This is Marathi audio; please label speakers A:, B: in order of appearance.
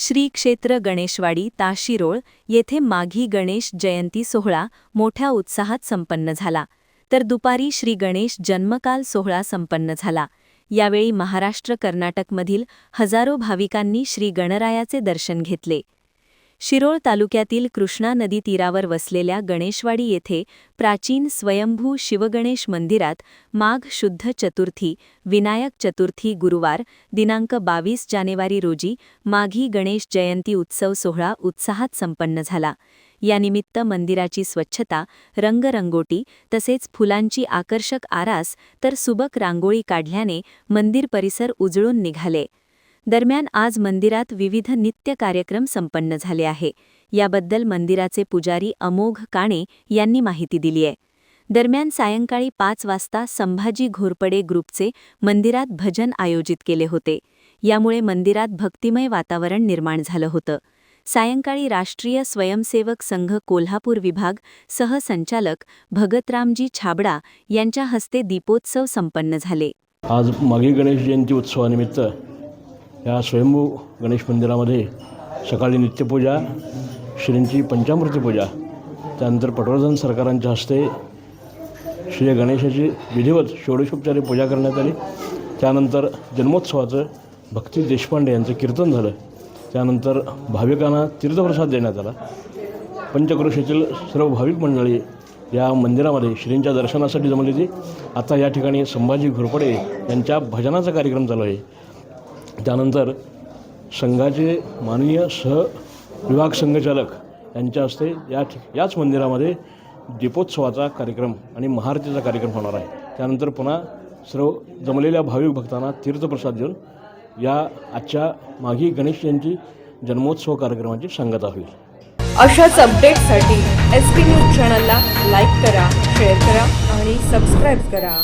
A: श्री क्षेत्र गणेशवाडी ताशिरोळ येथे माघी गणेश जयंती सोहळा मोठ्या उत्साहात संपन्न झाला. तर दुपारी श्री गणेश जन्मकाल सोहळा संपन्न झाला. यावेळी महाराष्ट्र कर्नाटकमधील हजारो भाविकांनी श्री गणरायाचे दर्शन घेतले. शिरोळ तालुक्यातील कृष्णा नदी तीरावर वसलेल्या गणेशवाडी येथे प्राचीन स्वयंभू शिवगणेश मंदिरात माघ शुद्ध चतुर्थी विनायक चतुर्थी गुरुवार दिनांक बावीस जानेवारी रोजी माघी गणेश जयंती उत्सव सोहळा उत्साहात संपन्न झाला. यानिमित्त मंदिराची स्वच्छता रंगरंगोटी तसेच फुलांची आकर्षक आरास तर सुबक रांगोळी काढल्याने मंदिर परिसर उजळून निघाले. दरम्यान आज मंदिरात विविध नित्य कार्यक्रम संपन्न झाले आहे. याबद्दल मंदिराचे पुजारी अमोघ काणे यांनी माहिती दिली आहे. दरम्यान सायंकाळी पाच वाजता संभाजी घोरपडे ग्रुपचे मंदिरात भजन आयोजित केले होते. यामुळे मंदिरात भक्तिमय वातावरण निर्माण झालं होतं. सायंकाळी राष्ट्रीय स्वयंसेवक संघ कोल्हापूर विभाग सहसंचालक भगतरामजी छाबडा यांच्या हस्ते दीपोत्सव संपन्न झाले.
B: आज मागील गणेश जयंती उत्सवानिमित्त या स्वयंभू गणेश मंदिरामध्ये सकाळी नित्यपूजा श्रींची पंचामृती पूजा त्यानंतर पटवर्धन सरकारांच्या हस्ते श्री गणेशाची विधिवत षोडशोपचारी पूजा करण्यात आली. त्यानंतर जन्मोत्सवाचं भक्ती देशपांडे यांचं कीर्तन झालं. त्यानंतर भाविकांना तीर्थप्रसाद देण्यात आला. पंचक्रोशीतील सर्व भाविक मंडळी या मंदिरामध्ये श्रींच्या दर्शनासाठी जमली होती आता या ठिकाणी संभाजी घोरपडे यांच्या भजनाचा कार्यक्रम चालू आहे. त्यानंतर संघाचे माननीय सह विभाग संघचालक यांच्या हस्ते या ठिक याच मंदिरामध्ये दीपोत्सवाचा कार्यक्रम आणि महाआरतीचा कार्यक्रम होणार आहे. त्यानंतर पुन्हा सर्व जमलेल्या भाविक भक्तांना तीर्थप्रसाद देऊन या आजच्या माघी गणेश यांची जन्मोत्सव कार्यक्रमाची सांगता होईल.
C: अशाच अपडेटसाठी एस पी न्यूज चॅनलला लाईक करा शेअर करा आणि सबस्क्राईब करा.